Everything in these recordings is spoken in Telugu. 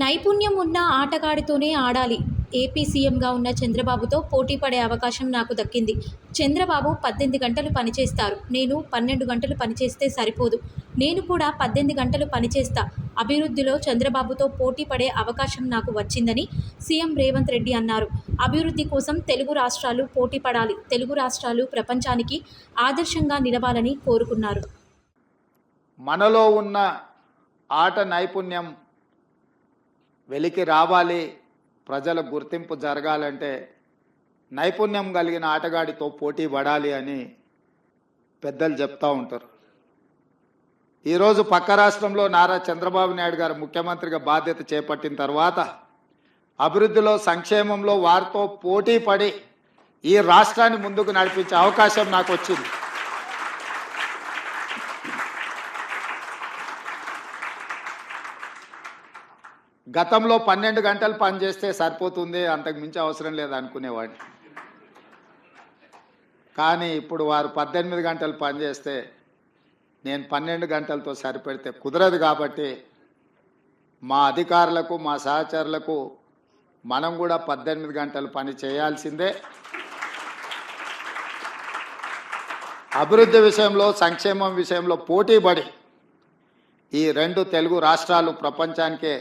నైపుణ్యం ఉన్న ఆటగాడితోనే ఆడాలి. ఏపీ సీఎంగా ఉన్న చంద్రబాబుతో పోటీ పడే అవకాశం నాకు దక్కింది. చంద్రబాబు పద్దెనిమిది గంటలు పనిచేస్తారు. నేను పన్నెండు గంటలు పనిచేస్తే సరిపోదు. నేను కూడా పద్దెనిమిది గంటలు పనిచేస్తా. అభివృద్ధిలో చంద్రబాబుతో పోటీ పడే అవకాశం నాకు వచ్చిందని సీఎం రేవంత్ రెడ్డి అన్నారు. అభివృద్ధి కోసం తెలుగు రాష్ట్రాలు పోటీ పడాలి. తెలుగు రాష్ట్రాలు ప్రపంచానికి ఆదర్శంగా నిలవాలని కోరుకున్నారు. మనలో ఉన్న ఆట నైపుణ్యం వెలికి రావాలి. ప్రజల గుర్తింపు జరగాలంటే నైపుణ్యం కలిగిన ఆటగాడితో పోటీ పడాలి అని పెద్దలు చెప్తూ ఉంటారు. ఈరోజు పక్క రాష్ట్రంలో నారా చంద్రబాబు నాయుడు గారు ముఖ్యమంత్రిగా బాధ్యత చేపట్టిన తర్వాత అభివృద్ధిలో సంక్షేమంలో వారితో పోటీ పడి ఈ రాష్ట్రాన్ని ముందుకు నడిపించే అవకాశం నాకు వచ్చింది. గతంలో పన్నెండు గంటలు పనిచేస్తే సరిపోతుంది అంతకు మించి అవసరం లేదు అనుకునేవాడిని. కానీ ఇప్పుడు వారు పద్దెనిమిది గంటలు పనిచేస్తే నేను పన్నెండు గంటలతో సరిపెడితే కుదరదు కాబట్టి మా అధికారులకు మా సహచరులకు మనం కూడా పద్దెనిమిది గంటలు పని చేయాల్సిందే. అభివృద్ధి విషయంలో సంక్షేమం విషయంలో పోటీపడి ఈ రెండు తెలుగు రాష్ట్రాలు ప్రపంచానికే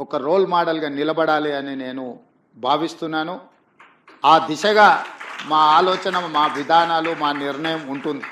ఒక రోల్ మోడల్గా నిలబడాలి అని నేను భావిస్తున్నాను. ఆ దిశగా మా ఆలోచన మా విధానాలు మా నిర్ణయం ఉంటుంది.